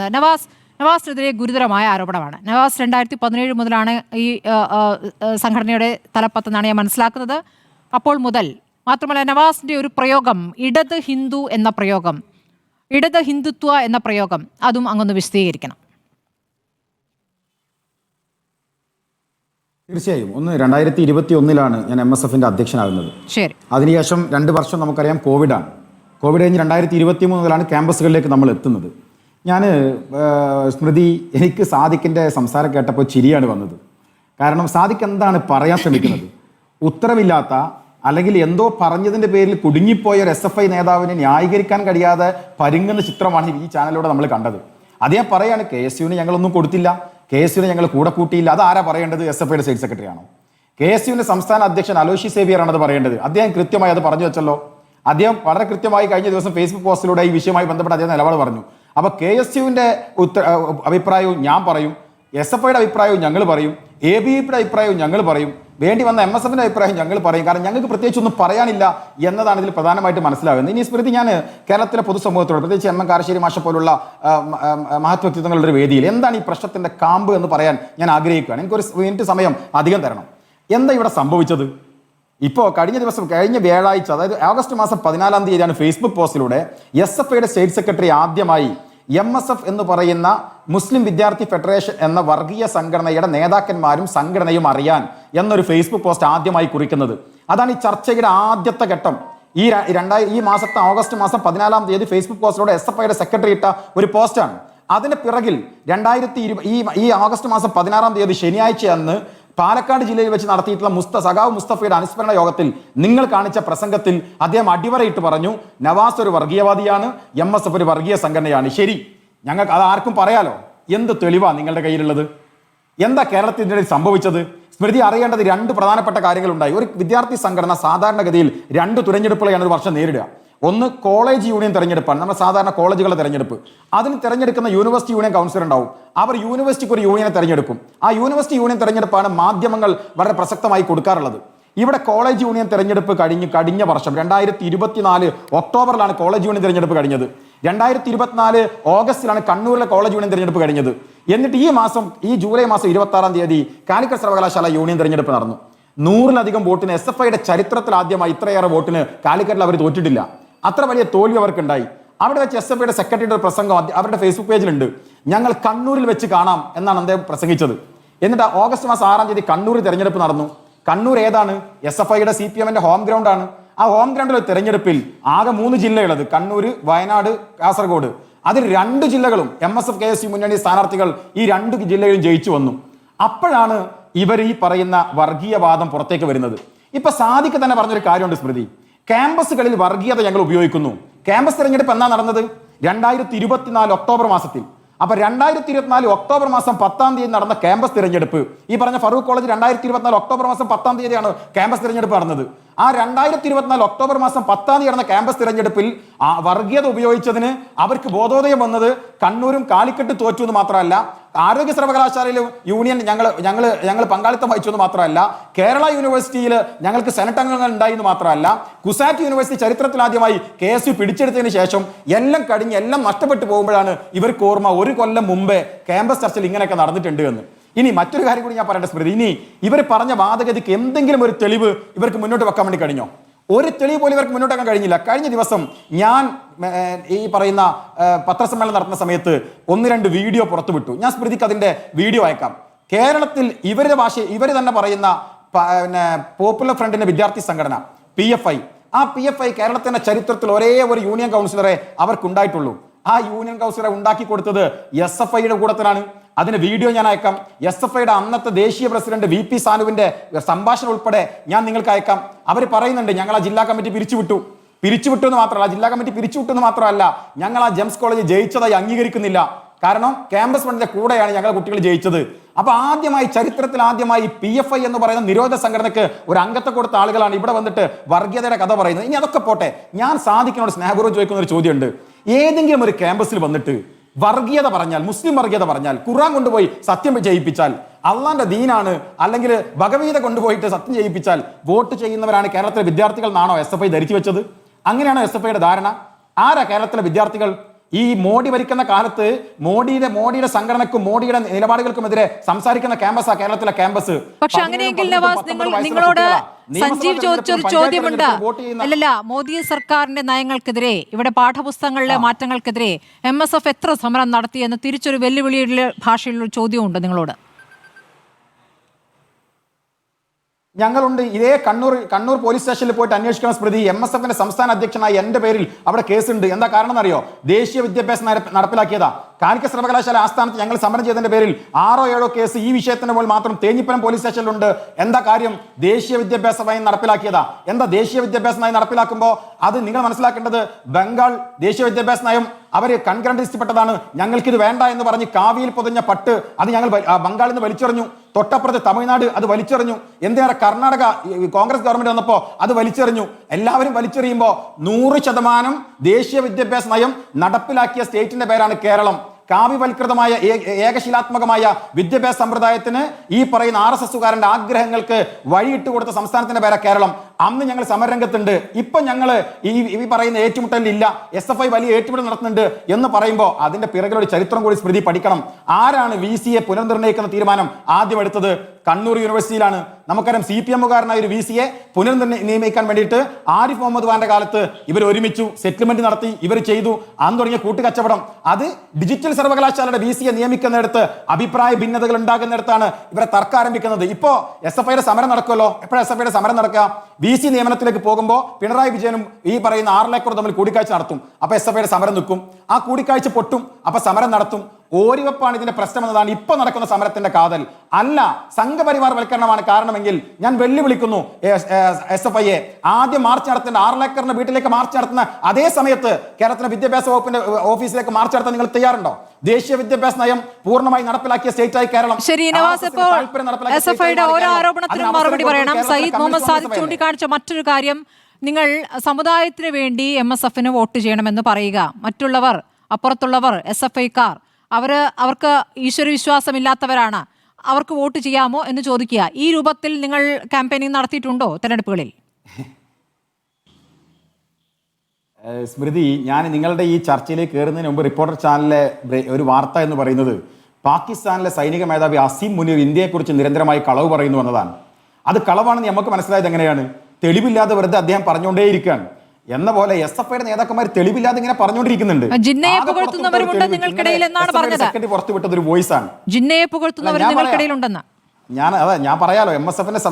നവാസ് നവാസിനെതിരെ ഗുരുതരമായ ആരോപണമാണ്. നവാസ് രണ്ടായിരത്തി പതിനേഴ് മുതലാണ് ഈ സംഘടനയുടെ തലപ്പത്തെന്നാണ് ഞാൻ മനസ്സിലാക്കുന്നത്. അപ്പോൾ മുതൽ മാത്രമല്ല നവാസിന്റെ ഒരു പ്രയോഗം ഇടത് ഹിന്ദു എന്ന പ്രയോഗം ഇടത് ഹിന്ദുത്വ എന്ന പ്രയോഗം അതും അങ്ങൊന്ന് വിശദീകരിക്കണം. തീർച്ചയായും. ഒന്ന് രണ്ടായിരത്തി ഇരുപത്തി ഒന്നിലാണ് ഞാൻ എം എസ് എഫിന്റെ അധ്യക്ഷനാകുന്നത്. ശരി. അതിനുശേഷം രണ്ട് വർഷം നമുക്കറിയാം കോവിഡാണ്. കോവിഡ് കഴിഞ്ഞ് രണ്ടായിരത്തി ഇരുപത്തി മൂന്ന് മുതലാണ് ക്യാമ്പസുകളിലേക്ക് നമ്മൾ എത്തുന്നത്. ഞാൻ സ്മൃതി എനിക്ക് സാദിഖിന്റെ സംസാരം കേട്ടപ്പോൾ ചിരിയാണ് വന്നത്. കാരണം സാദിഖ് എന്താണ് പറയാൻ ശ്രമിക്കുന്നത്? ഉത്തരവില്ലാത്ത അല്ലെങ്കിൽ എന്തോ പറഞ്ഞതിന്റെ പേരിൽ കുടുങ്ങിപ്പോയ ഒരു എസ് എഫ് ഐ നേതാവിനെ ന്യായീകരിക്കാൻ കഴിയാതെ പരുങ്ങുന്ന ചിത്രമാണ് ഈ ചാനലിലൂടെ നമ്മൾ കണ്ടത്. അദ്ദേഹം പറയാണ് കെ എസ് യുവിന് ഞങ്ങളൊന്നും കൊടുത്തില്ല. കെ എസ് യുവിനെ ഞങ്ങൾ കൂടെ കൂട്ടിയില്ല. അത് ആരാ പറയേണ്ടത്? എസ് എഫ് ഐയുടെ സ്റ്റേറ്റ് സെക്രട്ടറി ആണോ? കെ എസ് യുവിന്റെ സംസ്ഥാന അധ്യക്ഷൻ അലോഷി സേവിയർ ആണ് അത് പറയേണ്ടത്. അദ്ദേഹം കൃത്യമായി അത് പറഞ്ഞു വെച്ചല്ലോ. അദ്ദേഹം വളരെ കൃത്യമായി കഴിഞ്ഞ ദിവസം ഫേസ്ബുക്ക് പോസ്റ്റിലൂടെ ഈ വിഷയമായി ബന്ധപ്പെട്ട് അദ്ദേഹം നിലപാട് പറഞ്ഞു. അപ്പൊ കെ എസ് യുവിന്റെ ഉത്തര അഭിപ്രായവും ഞാൻ പറയും. എസ് എഫ് ഐയുടെ അഭിപ്രായവും ഞങ്ങൾ പറയും. എ ബി പിയുടെ അഭിപ്രായവും ഞങ്ങൾ പറയും. വേണ്ടി വന്ന എം എസ് എഫിന്റെ അഭിപ്രായം ഞങ്ങൾ പറയും. കാരണം ഞങ്ങൾക്ക് പ്രത്യേകിച്ച് ഒന്നും പറയാനില്ല എന്നതാണ് ഇതിൽ പ്രധാനമായിട്ട് മനസ്സിലാകുന്നത് ഇനി സ്മൃതി ഞാൻ കേരളത്തിലെ പൊതുസമൂഹത്തോട് പ്രത്യേകിച്ച് എം എം കാരശ്ശേരി മാഷ പോലുള്ള ആ, മ- ആ, മഹത് വ്യക്തിത്വങ്ങളുടെ ഒരു വേദിയിൽ എന്താണ് ഈ പ്രശ്നത്തിന്റെ കാമ്പ് എന്ന് പറയാൻ ഞാൻ ആഗ്രഹിക്കുകയാണ്. എനിക്കൊരു മിനിറ്റ് സമയം അധികം തരണം. എന്താ ഇവിടെ സംഭവിച്ചത്? ഇപ്പോൾ കഴിഞ്ഞ ദിവസം കഴിഞ്ഞ വ്യാഴാഴ്ച അതായത് ഓഗസ്റ്റ് മാസം പതിനാലാം തീയതിയാണ് ഫേസ്ബുക്ക് പോസ്റ്റിലൂടെ എസ് എഫ് ഐയുടെ സ്റ്റേറ്റ് സെക്രട്ടറി ആദ്യമായി എം എസ് എഫ് എന്ന് പറയുന്ന മുസ്ലിം വിദ്യാർത്ഥി ഫെഡറേഷൻ എന്ന വർഗീയ സംഘടനയുടെ നേതാക്കന്മാരും സംഘടനയും അറിയാൻ എന്നൊരു ഫേസ്ബുക്ക് പോസ്റ്റ് ആദ്യമായി കുറിക്കുന്നത്. അതാണ് ഈ ചർച്ചയുടെ ആദ്യത്തെ ഘട്ടം. ഈ ര- രണ്ടായി ഈ മാസത്തെ ഓഗസ്റ്റ് മാസം പതിനാലാം തീയതി ഫേസ്ബുക്ക് പോസ്റ്റിലൂടെ എസ് എഫ് ഐയുടെ സെക്രട്ടറി ഇട്ട ഒരു പോസ്റ്റാണ് അതിന് പിറകിൽ രണ്ടായിരത്തി ഇരു ഈ ഈ ഓഗസ്റ്റ് മാസം പതിനാറാം തീയതി ശനിയാഴ്ച അന്ന് പാലക്കാട് ജില്ലയിൽ വെച്ച് നടത്തിയിട്ടുള്ള മുസ്ത സഖാവ് മുസ്തഫയുടെ അനുസ്മരണ യോഗത്തിൽ നിങ്ങൾ കാണിച്ച പ്രസംഗത്തിൽ അദ്ദേഹം അടിവരയിട്ട് പറഞ്ഞു നവാസ് ഒരു വർഗീയവാദിയാണ് എം എസ് എഫ് ഒരു വർഗീയ സംഘടനയാണ്. ശരി ഞങ്ങൾക്ക് അത് ആർക്കും പറയാലോ? എന്ത് തെളിവാണ് നിങ്ങളുടെ കയ്യിലുള്ളത്? എന്താ കേരളത്തിനിടയിൽ സംഭവിച്ചത്? സ്മൃതി അറിയേണ്ടത് രണ്ട് പ്രധാനപ്പെട്ട കാര്യങ്ങളുണ്ടായി. ഒരു വിദ്യാർത്ഥി സംഘടന സാധാരണഗതിയിൽ രണ്ട് തിരഞ്ഞെടുപ്പുകളെയാണ് ഒരു വർഷം നേരിടുക. ഒന്ന് കോളേജ് യൂണിയൻ തിരഞ്ഞെടുപ്പാണ്. നമ്മുടെ സാധാരണ കോളേജുകളുടെ തിരഞ്ഞെടുപ്പ്. അതിന് തിരഞ്ഞെടുക്കുന്ന യൂണിവേഴ്സിറ്റി യൂണിയൻ കൗൺസിലർ ഉണ്ടാവും. അവർ യൂണിവേഴ്സിറ്റിക്ക് ഒരു യൂണിയനെ തിരഞ്ഞെടുക്കും. ആ യൂണിവേഴ്സിറ്റി യൂണിയൻ തിരഞ്ഞെടുപ്പാണ് മാധ്യമങ്ങൾ വളരെ പ്രസക്തമായി കൊടുക്കാറുള്ളത്. ഇവിടെ കോളേജ് യൂണിയൻ തിരഞ്ഞെടുപ്പ് കഴിഞ്ഞ് കഴിഞ്ഞ വർഷം രണ്ടായിരത്തി ഇരുപത്തിനാല് ഒക്ടോബറിലാണ് കോളേജ് യൂണിയൻ തിരഞ്ഞെടുപ്പ് കഴിഞ്ഞത്. രണ്ടായിരത്തി ഇരുപത്തിനാല് ഓഗസ്റ്റിലാണ് കണ്ണൂരിലെ കോളേജ് യൂണിയൻ തിരഞ്ഞെടുപ്പ് കഴിഞ്ഞത്. എന്നിട്ട് ഈ മാസം ഈ ജൂലൈ മാസം ഇരുപത്തി ആറാം തീയതി കാലിക്കറ്റ് സർവകലാശാല യൂണിയൻ തിരഞ്ഞെടുപ്പ് നടന്നു. നൂറിലധികം വോട്ടിന് എസ് എഫ് ഐയുടെ ചരിത്രത്തിൽ ആദ്യമായി ഇത്രയേറെ വോട്ടിന് കാലിക്കറ്റിൽ അവർ തോറ്റിട്ടില്ല. അത്ര വലിയ തോൽവി അവർക്കുണ്ടായി. അവിടെ വെച്ച് എസ് എഫ് ഐയുടെ സെക്രട്ടറിയുടെ പ്രസംഗം അവരുടെ ഫേസ്ബുക്ക് പേജിലുണ്ട് ഞങ്ങൾ കണ്ണൂരിൽ വെച്ച് കാണാം എന്നാണ് അദ്ദേഹം പ്രസംഗിച്ചത്. എന്നിട്ട് ഓഗസ്റ്റ് മാസം ആറാം തീയതി കണ്ണൂർ തെരഞ്ഞെടുപ്പ് നടന്നു. കണ്ണൂർ ഏതാണ്? എസ് എഫ് ഐയുടെ സി പി എമ്മിന്റെ ഹോം ഗ്രൗണ്ട് ആണ്. ആ ഹോം ഗ്രൗണ്ടിലെ തെരഞ്ഞെടുപ്പിൽ ആകെ മൂന്ന് ജില്ലകളത് കണ്ണൂർ വയനാട് കാസർഗോഡ്. അതിൽ രണ്ട് ജില്ലകളും M S F K S U മുന്നണി സ്ഥാനാർത്ഥികൾ ഈ രണ്ട് ജില്ലയിലും ജയിച്ചു വന്നു. അപ്പോഴാണ് ഇവർ ഈ പറയുന്ന വർഗീയവാദം പുറത്തേക്ക് വരുന്നത്. ഇപ്പൊ സാദിക്ക് തന്നെ പറഞ്ഞൊരു കാര്യമുണ്ട് സ്മൃതി. ക്യാമ്പസുകളിൽ വർഗീയത ഞങ്ങൾ ഉപയോഗിക്കുന്നു. ക്യാമ്പസ് തിരഞ്ഞെടുപ്പ് എന്നാ നടന്നത്? രണ്ടായിരത്തി ഇരുപത്തിനാല് ഒക്ടോബർ മാസത്തിൽ. അപ്പൊ രണ്ടായിരത്തി ഇരുപത്തിനാല് ഒക്ടോബർ മാസം പത്താം തീയതി നടന്ന ക്യാമ്പസ് തിരഞ്ഞെടുപ്പ്. ഈ പറഞ്ഞ ഫറൂഖ് കോളേജ് രണ്ടായിരത്തി ഇരുപത്തിനാല് ഒക്ടോബർ മാസം പത്താം തീയതിയാണ് ക്യാമ്പസ് തിരഞ്ഞെടുപ്പ് നടന്നത്. ആ രണ്ടായിരത്തി ഇരുപത്തിനാല് ഒക്ടോബർ മാസം പത്താം തീയതി നടന്ന ക്യാമ്പസ് തിരഞ്ഞെടുപ്പിൽ ആ വർഗീയത ഉപയോഗിച്ചതിന് അവർക്ക് ബോധോദയം വന്നത് കണ്ണൂരും കാലിക്കട്ട് തോറ്റു എന്ന് മാത്രമല്ല ആരോഗ്യ സർവകലാശാലയിൽ യൂണിയൻ ഞങ്ങൾ ഞങ്ങൾ ഞങ്ങൾ പങ്കാളിത്തം വഹിച്ചു എന്ന് മാത്രമല്ല കേരള യൂണിവേഴ്സിറ്റിയിൽ ഞങ്ങൾക്ക് സെനറ്റ് അംഗങ്ങൾ ഉണ്ടായി എന്ന് മാത്രമല്ല കുസാറ്റ് യൂണിവേഴ്സിറ്റി ചരിത്രത്തിൽ ആദ്യമായി കെ എസ് യു പിടിച്ചെടുത്തതിന് ശേഷം എല്ലാം കഴിഞ്ഞ് എല്ലാം നഷ്ടപ്പെട്ടു പോകുമ്പോഴാണ് ഇവർക്ക് ഓർമ്മ ഒരു കൊല്ലം മുമ്പേ ക്യാമ്പസ് ചർച്ചയിൽ ഇങ്ങനെയൊക്കെ നടന്നിട്ടുണ്ട് എന്ന്. ഇനി മറ്റൊരു കാര്യം കൂടി ഞാൻ പറയേണ്ട സ്മൃതി. ഇനി ഇവർ പറഞ്ഞ വാദഗതിക്ക് എന്തെങ്കിലും ഒരു തെളിവ് ഇവർക്ക് മുന്നോട്ട് വെക്കാൻ വേണ്ടി കഴിഞ്ഞോ? ഒരു തെളിവ് പോലും ഇവർക്ക് മുന്നോട്ട് വെക്കാൻ കഴിഞ്ഞില്ല. കഴിഞ്ഞ ദിവസം ഞാൻ ഈ പറയുന്ന പത്രസമ്മേളനം നടത്തുന്ന സമയത്ത് ഒന്ന് രണ്ട് വീഡിയോ പുറത്തുവിട്ടു ഞാൻ സ്മൃതിക്ക് അതിന്റെ വീഡിയോ അയക്കാം. കേരളത്തിൽ ഇവരുടെ ഭാഷ ഇവർ തന്നെ പറയുന്ന പിന്നെ പോപ്പുലർ ഫ്രണ്ടിന്റെ വിദ്യാർത്ഥി സംഘടന പി എഫ് ഐ ആ പി എഫ് ഐ കേരളത്തിന്റെ ചരിത്രത്തിൽ ഒരേ ഒരു യൂണിയൻ കൗൺസിലറെ അവർക്ക് ഉണ്ടായിട്ടുള്ളൂ ആ യൂണിയൻ കൗൺസിലറെ ഉണ്ടാക്കി കൊടുത്തത് എസ് എഫ് ഐയുടെ കൂടത്തിലാണ് അതിന് വീഡിയോ ഞാൻ അയക്കാം. എസ് എഫ് ഐയുടെ അന്നത്തെ ദേശീയ പ്രസിഡന്റ് വി പി സാനുവിന്റെ സംഭാഷണം ഉൾപ്പെടെ ഞാൻ നിങ്ങൾക്ക് അയക്കാം. അവർ പറയുന്നുണ്ട് ഞങ്ങൾ ആ ജില്ലാ കമ്മിറ്റി പിരിച്ചുവിട്ടു. പിരിച്ചുവിട്ടു എന്ന് മാത്രമല്ല ജില്ലാ കമ്മിറ്റി പിരിച്ചുവിട്ടു എന്ന് മാത്രമല്ല ഞങ്ങൾ ആ ജെംസ് കോളേജ് ജയിച്ചതായി അംഗീകരിക്കുന്നില്ല. കാരണം ക്യാമ്പസ് ഫണ്ടിന്റെ കൂടെയാണ് ഞങ്ങളെ കുട്ടികൾ ജയിച്ചത്. അപ്പൊ ആദ്യമായി ചരിത്രത്തിൽ ആദ്യമായി പി എഫ് ഐ എന്ന് പറയുന്ന നിരോധന സംഘടനയ്ക്ക് ഒരു അംഗത്തെ കൊടുത്ത ആളുകളാണ്. ഇവിടെ വന്നിട്ട് വർഗീയതയുടെ കഥ പറയുന്നത്. ഇനി അതൊക്കെ പോട്ടെ. ഞാൻ സാധിക്കുന്നോട് സ്നേഹപൂർവം ചോദിക്കുന്ന ഒരു ചോദ്യമുണ്ട്. ഏതെങ്കിലും ഒരു ക്യാമ്പസിൽ വന്നിട്ട് വർഗീയത പറഞ്ഞാൽ മുസ്ലിം വർഗീയത പറഞ്ഞാൽ ഖുർആൻ കൊണ്ടുപോയി സത്യം ചെയ്യിപ്പിച്ചാൽ അള്ളാന്റെ ദീനാണ് അല്ലെങ്കിൽ ഭഗവീത കൊണ്ടുപോയിട്ട് സത്യം ചെയ്യിപ്പിച്ചാൽ വോട്ട് ചെയ്യുന്നവരാണ് കേരളത്തിലെ വിദ്യാർത്ഥികൾ എന്നാണോ എസ് എഫ് ഐ ധരിച്ചു വെച്ചത്? അങ്ങനെയാണോ എസ് എഫ് ഐയുടെ ധാരണ? ആരാ കേരളത്തിലെ വിദ്യാർത്ഥികൾ ഈ മോഡി ഭരിക്കുന്ന കാലത്ത് മോഡിയുടെ മോഡിയുടെ സംഘടനക്കും മോഡിയുടെ നിലപാടുകൾക്കുമെതിരെ സംസാരിക്കുന്ന ക്യാമ്പസ് ആ കേരളത്തിലെ ക്യാമ്പസ്. പക്ഷെ അങ്ങനെയെങ്കിൽ നവാസ് നിങ്ങൾ നിങ്ങളോട് സഞ്ജീവ് ചോദിച്ചൊരു ചോദ്യമുണ്ട്. അല്ലല്ല മോദി സർക്കാരിന്റെ നയങ്ങൾക്കെതിരെ ഇവിടെ പാഠപുസ്തകങ്ങളിലെ മാറ്റങ്ങൾക്കെതിരെ എം എസ് എഫ് എത്ര സമരം നടത്തി എന്ന് തിരിച്ചൊരു വെല്ലുവിളിയുടെ ഭാഷയിലുള്ള ചോദ്യമുണ്ട് നിങ്ങളോട്. ഞങ്ങളുണ്ട്. ഇതേ കണ്ണൂർ കണ്ണൂർ പോലീസ് സ്റ്റേഷനിൽ പോയിട്ട് അന്വേഷിക്കുന്ന സ്മൃതി എം എസ് എഫിന്റെ സംസ്ഥാന അധ്യക്ഷനായ എന്റെ പേരിൽ അവിടെ കേസുണ്ട്. എന്താ കാരണം എന്നറിയോ ദേശീയ വിദ്യാഭ്യാസം നട- നടപ്പിലാക്കിയതാ. കാലിക്കറ്റ് സർവകലാശാല ആസ്ഥാനത്ത് ഞങ്ങൾ സമരം ചെയ്തതിന്റെ പേരിൽ ആറോ ഏഴോ കേസ് ഈ വിഷയത്തിന് പോൽ മാത്രം തേഞ്ഞിപ്പലം പോലീസ് സ്റ്റേഷനിലുണ്ട്. എന്താ കാര്യം? ദേശീയ വിദ്യാഭ്യാസ നയം നടപ്പിലാക്കിയതാ. എന്താ ദേശീയ വിദ്യാഭ്യാസ നയം നടപ്പിലാക്കുമ്പോൾ അത് നിങ്ങൾ മനസ്സിലാക്കേണ്ടത് ബംഗാൾ ദേശീയ വിദ്യാഭ്യാസ നയം അവർ കൺകറന്റ് ഞങ്ങൾക്ക് ഇത് വേണ്ട എന്ന് പറഞ്ഞ് കാവിയിൽ പൊതിഞ്ഞ പട്ട് അത് ഞങ്ങൾ ബംഗാളിൽ നിന്ന് വലിച്ചെറിഞ്ഞു. തൊട്ടപ്പുറത്ത് തമിഴ്നാട് അത് വലിച്ചെറിഞ്ഞു. എന്തിനേറെ കർണാടക കോൺഗ്രസ് ഗവൺമെന്റ് വന്നപ്പോൾ അത് വലിച്ചെറിഞ്ഞു. എല്ലാവരും വലിച്ചെറിയുമ്പോൾ നൂറ് ശതമാനം ദേശീയ വിദ്യാഭ്യാസ നയം നടപ്പിലാക്കിയ സ്റ്റേറ്റിന്റെ പേരാണ് കേരളം. കാവ്യവൽകൃതമായ ഏകശിലാത്മകമായ വിദ്യാഭ്യാസ സമ്പ്രദായത്തിന് ഈ പറയുന്ന ആർ എസ് എസുകാരന്റെ ആഗ്രഹങ്ങൾക്ക് വഴിയിട്ട് കൊടുത്ത സംസ്ഥാനത്തിന്റെ പേരാ കേരളം. അന്ന് ഞങ്ങൾ സമരരംഗത്തുണ്ട്. ഇപ്പൊ ഞങ്ങൾ ഈ ഈ പറയുന്ന ഏറ്റുമുട്ടലില്ല എസ് എഫ് ഐ വലിയ ഏറ്റുമുട്ടൽ നടത്തുന്നുണ്ട് എന്ന് പറയുമ്പോൾ അതിന്റെ പിറകിലൊരു ചരിത്രം കൂടി സ്മൃതി പഠിക്കണം. ആരാണ് വി സിയെ പുനർനിർണയിക്കുന്ന തീരുമാനം ആദ്യം എടുത്തത്? കണ്ണൂർ യൂണിവേഴ്സിറ്റിയിലാണ്. നമുക്കറിയാം സി പി എമ്മുകാരനായ ഒരു വി സിയെ പുനർനിർണയ നിയമിക്കാൻ വേണ്ടിയിട്ട് ആരിഫ് മുഹമ്മദ് ഖാന്റെ കാലത്ത് ഇവർ ഒരുമിച്ചു സെറ്റിൽമെന്റ് നടത്തി ഇവർ ചെയ്തു. അന്ന് തുടങ്ങിയ കൂട്ടുകച്ചവടം. അത് ഡിജിറ്റൽ സർവകലാശാലയുടെ വി സിയെ നിയമിക്കുന്നിടത്ത് അഭിപ്രായ ഭിന്നതകൾ ഉണ്ടാകുന്നിടത്താണ് ഇവരെ തർക്കം ആരംഭിക്കുന്നത്. ഇപ്പോ എസ് എഫ് ഐയുടെ സമരം നടക്കുമല്ലോ. എപ്പോഴാണ് എസ് എഫ് ഐയുടെ സമരം നടക്കുക? വി സി നിയമനത്തിലേക്ക് പോകുമ്പോൾ പിണറായി വിജയനും ഈ പറയുന്ന ആറിലേക്കൂർ തമ്മിൽ കൂടിക്കാഴ്ച നടത്തും. അപ്പൊ എസ് എഫ് ഐയുടെ സമരം നിൽക്കും. ആ കൂടിക്കാഴ്ച പൊട്ടും. അപ്പൊ സമരം നടത്തും. ഓരിവെപ്പാണ് ഇതിന്റെ പ്രശ്നം എന്നതാണ് ഇപ്പൊ നടക്കുന്ന സമരത്തിന്റെ കാതൽ. അല്ല സംഘപരിവാർ വൽക്കരണമാണ് കാരണമെങ്കിൽ ഞാൻ വെല്ലുവിളിക്കുന്നു. എസ് എഫ് ഐയെ ആദ്യം മാർച്ച് നടത്തേണ്ട ആറിലേക്കറിന്റെ വീട്ടിലേക്ക് മാർച്ച് നടത്തുന്ന അതേ സമയത്ത് കേരളത്തിലെ വിദ്യാഭ്യാസ വകുപ്പിന്റെ ഓഫീസിലേക്ക് മാർച്ച് നടത്താൻ നിങ്ങൾ തയ്യാറുണ്ടോ? ദേശീയ വിദ്യാഭ്യാസ നയം പൂർണമായി നടപ്പിലാക്കിയ സ്റ്റേറ്റ് ആയി കേരളം. ശരി ഓരോ ആരോപണത്തിനും മറുപടി പറയണം. സയ്യിദ് മുഹമ്മദ് സാദിഖ് ചൂണ്ടിക്കാണിച്ച മറ്റൊരു കാര്യം നിങ്ങൾ സമുദായത്തിന് വേണ്ടി എം എസ് എഫിന് വോട്ട് ചെയ്യണമെന്ന് പറയുക. മറ്റുള്ളവർ അപ്പുറത്തുള്ളവർ എസ് എഫ് ഐക്കാർ അവർ അവർക്ക് ഈശ്വര വിശ്വാസമില്ലാത്തവരാണ്. അവർക്ക് വോട്ട് ചെയ്യാമോ എന്ന് ചോദിക്കുക. ഈ രൂപത്തിൽ നിങ്ങൾ ക്യാമ്പയിനിങ് നടത്തിയിട്ടുണ്ടോ തെരഞ്ഞെടുപ്പുകളിൽ? സ്മൃതി ഞാൻ നിങ്ങളുടെ ഈ ചർച്ചയിലേക്ക് കയറുന്നതിന് മുമ്പ് റിപ്പോർട്ടർ ചാനലിലെ ഒരു വാർത്ത എന്ന് പറയുന്നത് പാകിസ്ഥാനിലെ സൈനിക മേധാവി അസീം മുനീർ ഇന്ത്യയെക്കുറിച്ച് നിരന്തരമായി കളവ് പറയുന്നു എന്നതാണ്. അത് കളവാണെന്ന് നമുക്ക് മനസ്സിലായത് എങ്ങനെയാണ്? തെളിവില്ലാതെ വെറുതെ അദ്ദേഹം പറഞ്ഞുകൊണ്ടേയിരിക്കുകയാണ്. എന്ന പോലെ എസ് എഫ് ഐയുടെ നേതാക്കന്മാർ തെളിവില്ലാതെ ഇങ്ങനെ പറഞ്ഞുകൊണ്ടിരിക്കുന്നുണ്ട്. ജിന്നയെ പുകഴ്ത്തുന്നവരുമുണ്ട് നിങ്ങൾക്കിടയിൽ എന്നാണ് പറഞ്ഞത്. സെക്രട്ടറി പുറത്തുവിട്ടത് ഒരു വോയിസ് ആണ്. ജിന്നയെ പുകഴ്ത്തുന്നവർ നിങ്ങൾക്കിടയിലുണ്ടെന്ന് ഞാൻ അതെ ഞാൻ പറയാലോ എം എസ് എഫിന്റെ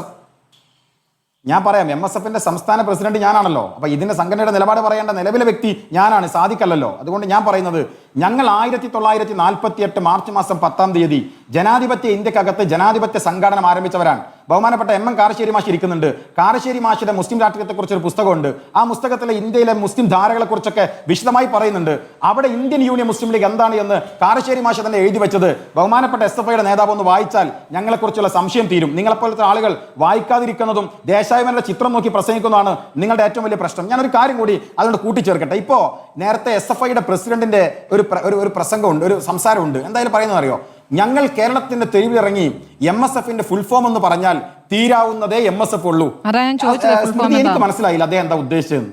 ഞാൻ പറയാം എം എസ് എഫിന്റെ സംസ്ഥാന പ്രസിഡന്റ് ഞാനാണല്ലോ. അപ്പൊ ഇതിന്റെ സംഘടനയുടെ നിലപാട് പറയേണ്ട നിലവിലെ വ്യക്തി ഞാനാണ് സാധിക്കല്ലോ അതുകൊണ്ട് ഞാൻ പറയുന്നത് ഞങ്ങൾ ആയിരത്തി തൊള്ളായിരത്തി നാൽപ്പത്തി എട്ട് മാർച്ച് മാസം പത്താം തീയതി ജനാധിപത്യ ഇന്ത്യക്കകത്ത് ജനാധിപത്യ സംഘടന ആരംഭിച്ചവരാണ്. ബഹുമാനപ്പെട്ട എം എം കാരശ്ശേരി മാഷ് ഇരിക്കുന്നുണ്ട്. കാരശ്ശേരി മാഷിന്റെ മുസ്ലിം രാഷ്ട്രീയത്തെക്കുറിച്ച് ഒരു പുസ്തകമുണ്ട്. ആ പുസ്തകത്തിലെ ഇന്ത്യയിലെ മുസ്ലിം ധാരകളെ കുറിച്ചൊക്കെ വിശദമായി പറയുന്നുണ്ട്. അവിടെ ഇന്ത്യൻ യൂണിയൻ മുസ്ലിം ലീഗ് എന്താണ് എന്ന് കാരശ്ശേരി മാഷ് തന്നെ എഴുതി വെച്ചത്. ബഹുമാനപ്പെട്ട എസ് എഫ് ഐയുടെ നേതാവ് ഒന്ന് വായിച്ചാൽ ഞങ്ങളെക്കുറിച്ചുള്ള സംശയം തീരും. നിങ്ങളെപ്പോലത്തെ ആളുകൾ വായിക്കാതിരിക്കുന്നതും ദേശാഭിമാനിയുടെ ചിത്രം നോക്കി പ്രസംഗിക്കുന്നതാണ് നിങ്ങളുടെ ഏറ്റവും വലിയ പ്രശ്നം. ഞാനൊരു കാര്യം കൂടി അതുകൊണ്ട് കൂട്ടിച്ചേർക്കട്ടെ. ഇപ്പോൾ നേരത്തെ എസ് എഫ് ഐയുടെ പ്രസിഡന്റിന്റെ ഒരു ഒരു പ്രസംഗമുണ്ട് ഒരു സംസാരമുണ്ട്. എന്തായാലും പറയുന്നത് അറിയോ ഞങ്ങൾ കേരളത്തിന്റെ തെരുവിലിറങ്ങി എം എസ് എഫിന്റെ ഫുൾ ഫോം എന്ന് പറഞ്ഞാൽ തീരാവുന്നതേ എം എസ് എഫ് ഉള്ളൂ. സ്മൃതി, എനിക്ക് മനസ്സിലായില്ല അദ്ദേഹം എന്താ ഉദ്ദേശിച്ചത്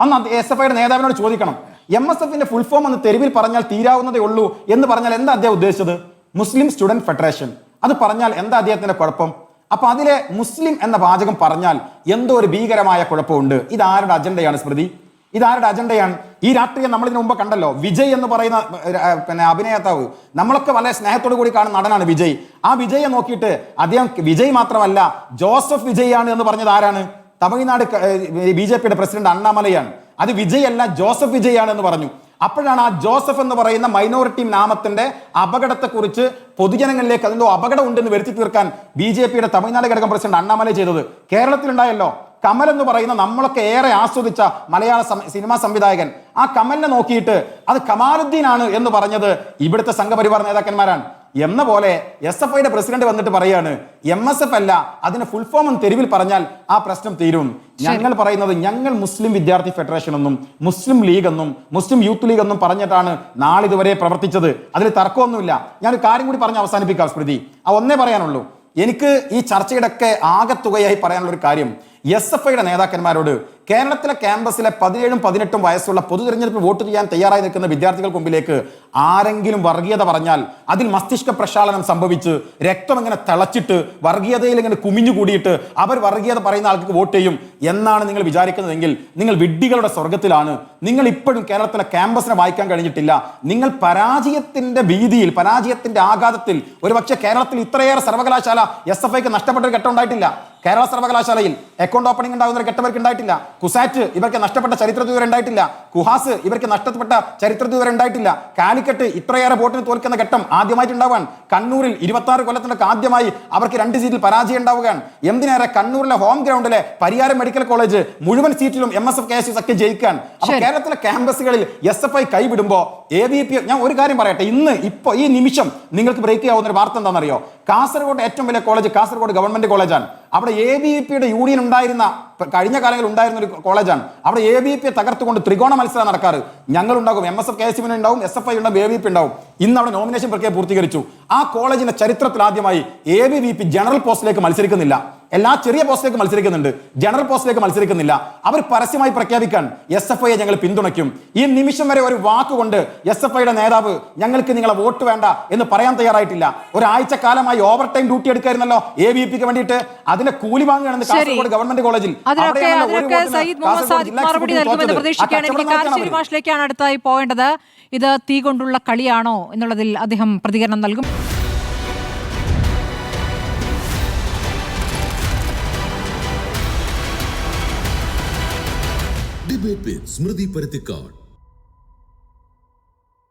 അന്ന് എസ് എഫ് ഐയുടെ നേതാവിനോട് ചോദിക്കണം എം എസ് എഫിന്റെ ഫുൾ ഫോം എന്ന് തെരുവിൽ പറഞ്ഞാൽ തീരാവുന്നതേ ഉള്ളൂ എന്ന് പറഞ്ഞാൽ എന്താ അദ്ദേഹം ഉദ്ദേശിച്ചത്? Muslim Student Federation. അത് പറഞ്ഞാൽ എന്താ അദ്ദേഹത്തിന്റെ കുഴപ്പം? അപ്പൊ അതിലെ മുസ്ലിം എന്ന വാചകം പറഞ്ഞാൽ എന്തോ ഒരു ഭീകരമായ കുഴപ്പമുണ്ട്. ഇത് ആരുടെ അജണ്ടയാണ് സ്മൃതി? ഇതാരുടെ അജണ്ടയാണ്? ഈ രാഷ്ട്രീയം നമ്മൾ ഇതിനു മുമ്പ് കണ്ടല്ലോ. വിജയ് എന്ന് പറയുന്ന പിന്നെ അഭിനേതാവ്. നമ്മളൊക്കെ വളരെ സ്നേഹത്തോടു കൂടി കാണുന്ന നടനാണ് വിജയ്. ആ വിജയെ നോക്കിയിട്ട് അദ്ദേഹം വിജയ് മാത്രമല്ല ജോസഫ് വിജയാണ് എന്ന് പറഞ്ഞത് ആരാണ്? തമിഴ്നാട് ബി ജെ പിയുടെ പ്രസിഡന്റ് അണ്ണാമലയാണ്. അത് വിജയ് അല്ല ജോസഫ് വിജയാണ് എന്ന് പറഞ്ഞു. അപ്പോഴാണ് ആ ജോസഫ് എന്ന് പറയുന്ന മൈനോറിറ്റി നാമത്തിന്റെ അപകടത്തെക്കുറിച്ച് പൊതുജനങ്ങളിലേക്ക് അതിന്റെ അപകടം ഉണ്ടെന്ന് വരുത്തി തീർക്കാൻ ബി ജെ പിയുടെ തമിഴ്നാട് ഘടകം പ്രസിഡന്റ് അണ്ണാമല ചെയ്തത്. കേരളത്തിലുണ്ടായല്ലോ. കമൽ എന്ന് പറയുന്ന നമ്മളൊക്കെ ഏറെ ആസ്വദിച്ച മലയാള സിനിമാ സംവിധായകൻ. ആ കമലിനെ നോക്കിയിട്ട് അത് കമാലുദ്ദീൻ ആണ് എന്ന് പറഞ്ഞത് ഇവിടുത്തെ സംഘപരിവാർ നേതാക്കന്മാരാണ്. എന്ന പോലെ എസ് എഫ് ഐയുടെ പ്രസിഡന്റ് വന്നിട്ട് പറയാണ് എം എസ് എഫ് അല്ല അതിന് ഫുൾ ഫോം തെരുവിൽ പറഞ്ഞാൽ ആ പ്രശ്നം തീരും. ഞങ്ങൾ പറയുന്നത് ഞങ്ങൾ മുസ്ലിം വിദ്യാർത്ഥി ഫെഡറേഷൻ എന്നും മുസ്ലിം ലീഗ് എന്നും മുസ്ലിം യൂത്ത് ലീഗ് എന്നും പറഞ്ഞിട്ടാണ് നാളിതുവരെ പ്രവർത്തിച്ചത്. അതിൽ തർക്കമൊന്നുമില്ല. ഞാനൊരു കാര്യം കൂടി പറഞ്ഞ് അവസാനിപ്പിക്കാം സ്മൃതി. ആ ഒന്നേ പറയാനുള്ളൂ. എനിക്ക് ഈ ചർച്ചയുടെ ഒക്കെ ആകത്തുകയായി പറയാനുള്ള ഒരു കാര്യം. എസ് എഫ് ഐയുടെ നേതാക്കന്മാരോട് കേരളത്തിലെ ക്യാമ്പസിലെ പതിനേഴും പതിനെട്ടും വയസ്സുള്ള പൊതു തിരഞ്ഞെടുപ്പിൽ വോട്ട് ചെയ്യാൻ തയ്യാറായി നിൽക്കുന്ന വിദ്യാർത്ഥികൾക്ക് മുമ്പിലേക്ക് ആരെങ്കിലും വർഗീയത പറഞ്ഞാൽ അതിൽ മസ്തിഷ്ക പ്രക്ഷാളനം സംഭവിച്ച് രക്തം ഇങ്ങനെ തിളച്ചിട്ട് വർഗീയതയിൽ ഇങ്ങനെ കുമിഞ്ഞു കൂടിയിട്ട് അവർ വർഗീയത പറയുന്ന ആൾക്ക് വോട്ട് ചെയ്യും എന്നാണ് നിങ്ങൾ വിചാരിക്കുന്നതെങ്കിൽ നിങ്ങൾ വിഡ്ഢികളുടെ സ്വർഗത്തിലാണ് നിങ്ങൾ ഇപ്പോഴും കേരളത്തിലെ ക്യാമ്പസിനെ വായിക്കാൻ കഴിഞ്ഞിട്ടില്ല. നിങ്ങൾ പരാജയത്തിന്റെ ഭീതിയിൽ പരാജയത്തിന്റെ ആഘാതത്തിൽ ഒരുപക്ഷെ കേരളത്തിൽ ഇത്രയേറെ സർവകലാശാല എസ് എഫ് ഐക്ക് നഷ്ടപ്പെട്ട ഒരു ഘട്ടം ഉണ്ടായിട്ടില്ല. കേരള സർവകലാശാലയിൽ അക്കൗണ്ട് ഓപ്പണിംഗ് ഉണ്ടാകുന്ന ഒരു ഘട്ടം ഇവർക്ക് ഉണ്ടായിട്ടില്ല. കുസാറ്റ് ഇവർക്ക് നഷ്ടപ്പെട്ട ചരിത്ര ഇതുവരെ ഉണ്ടായിട്ടില്ല. കുഹാസ് ഇവർക്ക് നഷ്ടപ്പെട്ട ചരിത്ര ഇതുവരെ ഉണ്ടായിട്ടില്ല. കാലിക്കറ്റ് ഇത്രയേറെ വോട്ടിന് തോൽക്കുന്ന ഘട്ടം ആദ്യമായിട്ട് ഉണ്ടാവാൻ കണ്ണൂരിൽ ഇരുപത്തി ആറ് കൊല്ലത്തിനൊക്കെ ആദ്യമായി അവർക്ക് രണ്ട് സീറ്റിൽ പരാജയം ഉണ്ടാവുകയാണ്. എന്തിനേറെ കണ്ണൂരിലെ ഹോം ഗ്രൗണ്ടിലെ പരിയാരം മെഡിക്കൽ കോളേജ് മുഴുവൻ സീറ്റിലും M S F K S ഒക്കെ ജയിക്കാൻ അപ്പൊ കേരളത്തിലെ ക്യാമ്പസുകളിൽ എസ് എഫ് ഐ കൈവിടുമ്പോ എ ബി പി ഞാൻ ഒരു കാര്യം പറയട്ടെ. ഇന്ന് ഇപ്പൊ ഈ നിമിഷം നിങ്ങൾക്ക് ബ്രേക്ക് ചെയ്യാവുന്ന ഒരു വാർത്ത എന്താണെന്നറിയോ? കാസർഗോഡ് ഏറ്റവും വലിയ കോളേജ് കാസർഗോഡ് ഗവൺമെന്റ് കോളേജാണ് അവിടെ എ ബി പിയുടെ യൂണിയൻ ഉണ്ടായിരുന്ന കഴിഞ്ഞ കാലങ്ങളിൽ ഉണ്ടായിരുന്ന ഒരു കോളേജാണ് അവിടെ എ ബി പി തകർത്തുകൊണ്ട് ത്രികോണ മത്സരം നടക്കാറ്. ഞങ്ങൾ ഉണ്ടാകും M S F K S ഉണ്ടാവും എസ് എഫ് ഐ ഉണ്ടാവും എ ബി പി ഉണ്ടാവും. ഇന്ന് അവിടെ നോമിനേഷൻ പ്രക്രിയ പൂർത്തീകരിച്ചു. ആ കോളേജിന്റെ ചരിത്രത്തിൽ ആദ്യമായി A B V P general പോസ്റ്റിലേക്ക് മത്സരിക്കുന്നില്ല. എല്ലാ ചെറിയ പോസ്റ്റിലേക്ക് മത്സരിക്കുന്നുണ്ട്. ജനറൽ പോസ്റ്റിലേക്ക് മത്സരിക്കുന്നില്ല. അവർ പരസ്യമായി പ്രഖ്യാപിക്കാൻ എസ് എഫ് ഐയെ ഞങ്ങൾ പിന്തുണയ്ക്കും. ഈ നിമിഷം വരെ ഒരു വാക്കുകൊണ്ട് എസ് എഫ് ഐയുടെ നേതാവ് ഞങ്ങൾക്ക് നിങ്ങളെ വോട്ട് വേണ്ട എന്ന് പറയാൻ തയ്യാറായിട്ടില്ല. ഒരാഴ്ച കാലമായി ഓവർ ടൈം ഡ്യൂട്ടി എടുക്കായിരുന്നല്ലോ എ ബി പിക്ക് വേണ്ടിയിട്ട്. അതിന്റെ കൂലി വാങ്ങുകയാണെന്ന് ശരി. കാസർഗോഡ് ഗവൺമെന്റ് കോളേജിൽ അടുത്തായി പോകേണ്ടത്. ഇത് തീ കൊണ്ടുള്ള കളിയാണോ എന്നുള്ളതിൽ അദ്ദേഹം പ്രതികരണം നൽകും. ஸ்மிருதி பருத்திக்காட்.